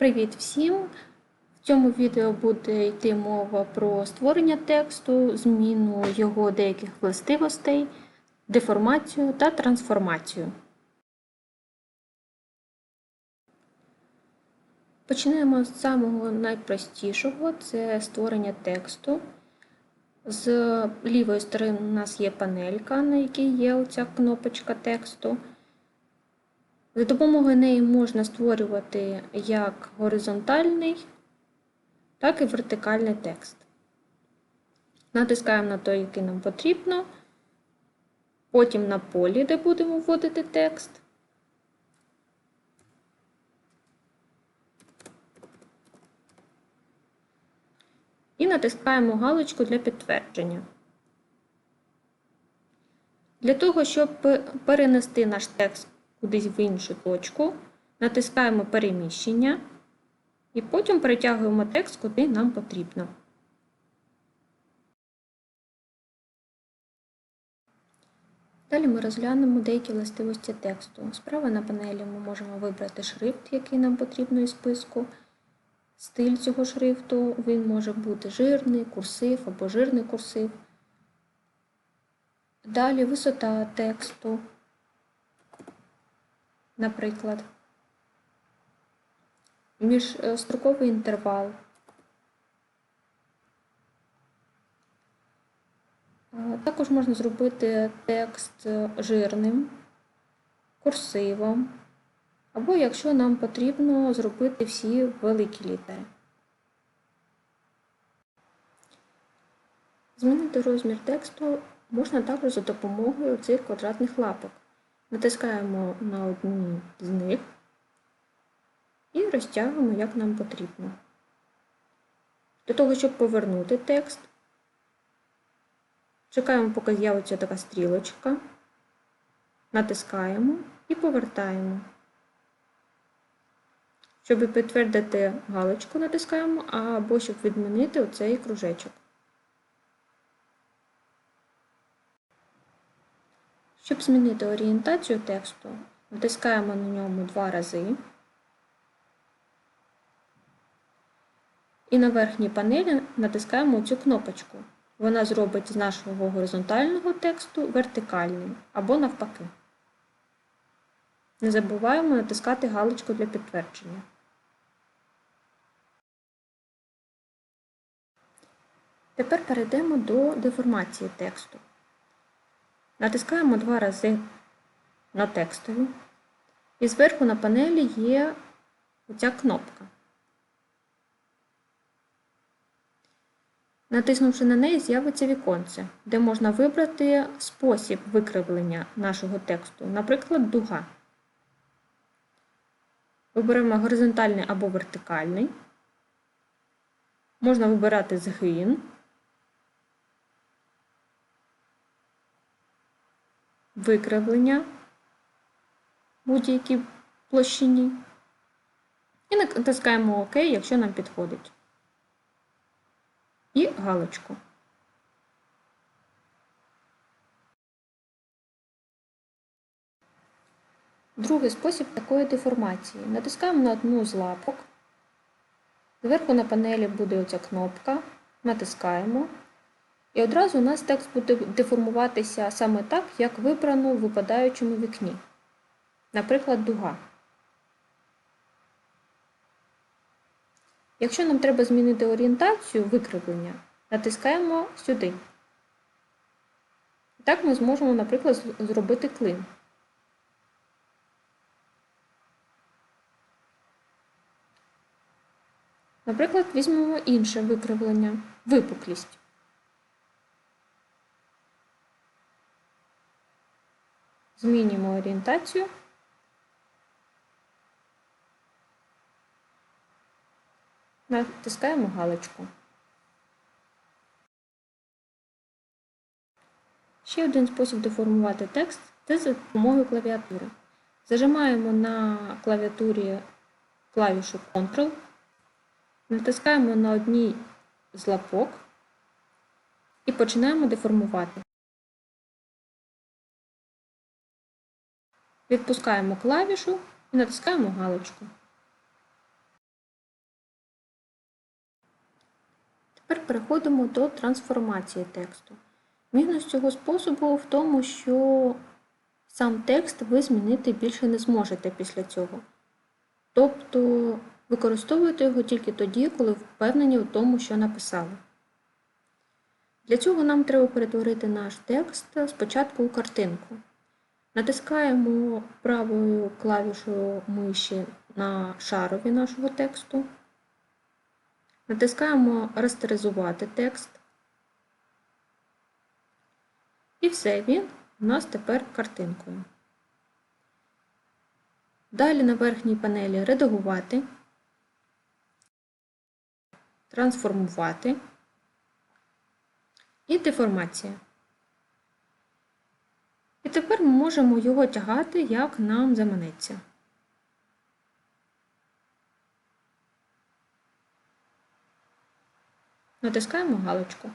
Привіт всім! В цьому відео буде йти мова про створення тексту, зміну його деяких властивостей, деформацію та трансформацію. Почнемо з самого найпростішого це створення тексту. З лівої сторони у нас є панелька, на якій є оця кнопочка тексту. За допомогою неї можна створювати як горизонтальний, так і вертикальний текст. Натискаємо на той, який нам потрібно, потім на полі, де будемо вводити текст. І натискаємо галочку для підтвердження. Для того, щоб перенести наш текст кудись в іншу точку, натискаємо переміщення і потім перетягуємо текст, куди нам потрібно. Далі ми розглянемо деякі властивості тексту. Справа на панелі ми можемо вибрати шрифт, який нам потрібно із списку. Стиль цього шрифту він може бути жирний, курсив або жирний курсив. Далі висота тексту, наприклад, міжстроковий інтервал. Також можна зробити текст жирним, курсивом, або якщо нам потрібно зробити всі великі літери. Змінити розмір тексту можна також за допомогою цих квадратних лапок. Натискаємо на одну з них і розтягуємо, як нам потрібно. Для того, щоб повернути текст, чекаємо, поки з'явиться така стрілочка, натискаємо і повертаємо. Щоб підтвердити галочку, натискаємо, або щоб відмінити оцей кружечок. Щоб змінити орієнтацію тексту, натискаємо на ньому два рази. І на верхній панелі натискаємо цю кнопочку. Вона зробить з нашого горизонтального тексту вертикальний або навпаки. Не забуваємо натискати галочку для підтвердження. Тепер перейдемо до деформації тексту. Натискаємо два рази на текстові, і зверху на панелі є оця кнопка. Натиснувши на неї, з'явиться віконце, де можна вибрати спосіб викривлення нашого тексту, наприклад, дуга. Виберемо горизонтальний або вертикальний. Можна вибирати згин. Викривлення будь-якій площині. І натискаємо ОК, якщо нам підходить. І галочку. Другий спосіб такої деформації. Натискаємо на одну з лапок. Зверху на панелі буде оця кнопка. Натискаємо. І одразу у нас текст буде деформуватися саме так, як вибрано в випадаючому вікні. Наприклад, дуга. Якщо нам треба змінити орієнтацію викривлення, натискаємо сюди. Так ми зможемо, наприклад, зробити клин. Наприклад, візьмемо інше викривлення випуклість. Змінюємо орієнтацію. Натискаємо галочку. Ще один спосіб деформувати текст це за допомогою клавіатури. Зажимаємо на клавіатурі клавішу Ctrl, натискаємо на одній з лапок і починаємо деформувати. відпускаємо клавішу і натискаємо галочку. Тепер переходимо до трансформації тексту. Мінус цього способу в тому, що сам текст ви змінити більше не зможете після цього. Тобто використовуйте його тільки тоді, коли впевнені у тому, що написали. Для цього нам треба перетворити наш текст спочатку у картинку. Натискаємо правою клавішою миші на шарові нашого тексту. Натискаємо Растеризувати текст. І все, він у нас тепер картинкою. Далі на верхній панелі Редагувати, Трансформувати і деформація. І тепер ми можемо його тягати, як нам заманеться. Натискаємо галочку.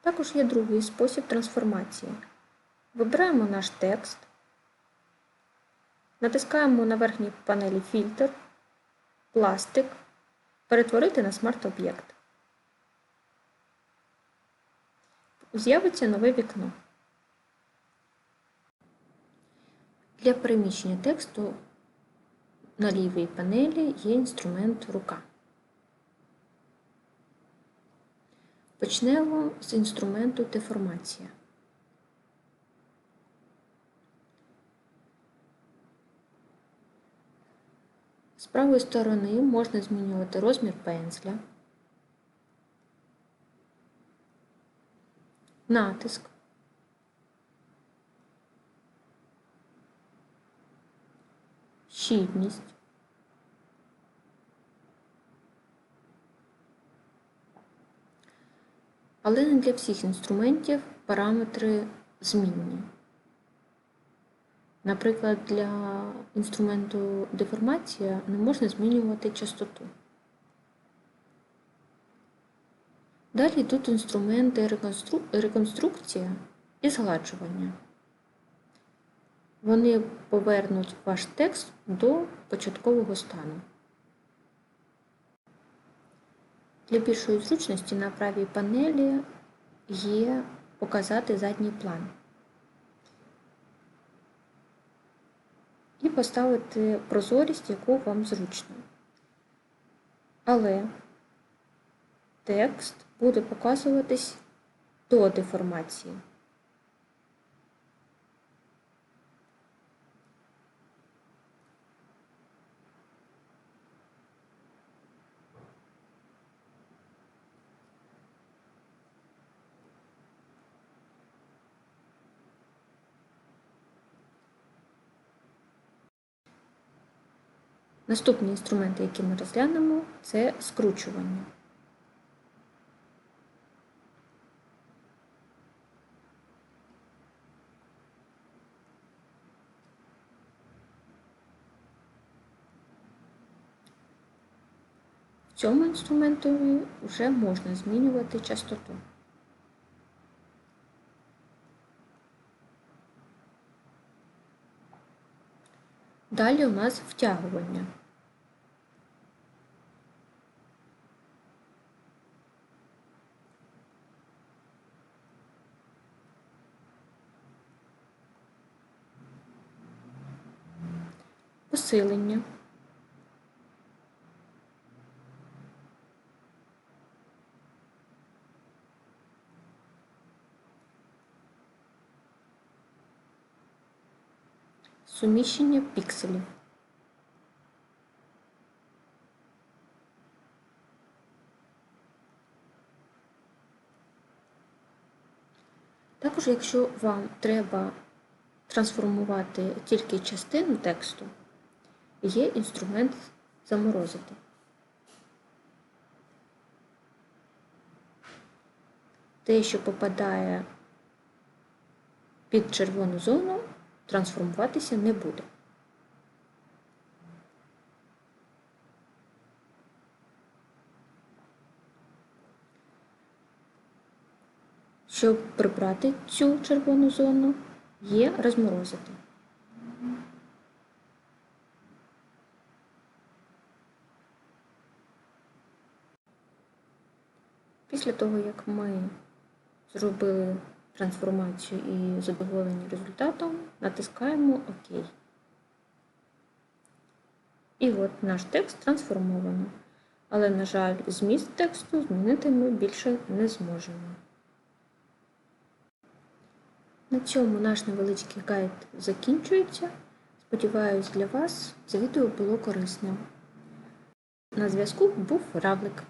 Також є другий спосіб трансформації. Вибираємо наш текст, натискаємо на верхній панелі Фільтр, пластик, перетворити на смарт-об'єкт. З'явиться нове вікно. Для переміщення тексту на лівій панелі є інструмент рука. Почнемо з інструменту деформація. З правої сторони можна змінювати розмір пензля, натиск, щільність, але не для всіх інструментів параметри змінні. Наприклад, для інструменту деформація не можна змінювати частоту. Далі йдуть інструменти реконстру... реконструкція і згладжування. Вони повернуть ваш текст до початкового стану. Для більшої зручності на правій панелі є показати задній план. І поставити прозорість, яку вам зручно. Але текст буде показуватись до деформації. Наступні інструменти, які ми розглянемо, це скручування. В цьому інструментові вже можна змінювати частоту. Далі у нас втягування. Посилення. Суміщення пікселів. Також, якщо вам треба трансформувати тільки частину тексту, є інструмент заморозити. Те, що попадає під червону зону, трансформуватися не буде. Щоб прибрати цю червону зону, є розморозити. Після того, як ми зробили трансформацію і задоволені результатом, натискаємо ОК. І от наш текст трансформовано. Але, на жаль, зміст тексту змінити ми більше не зможемо. На цьому наш невеличкий гайд закінчується. Сподіваюсь, для вас це відео було корисним. На зв'язку був Равлик.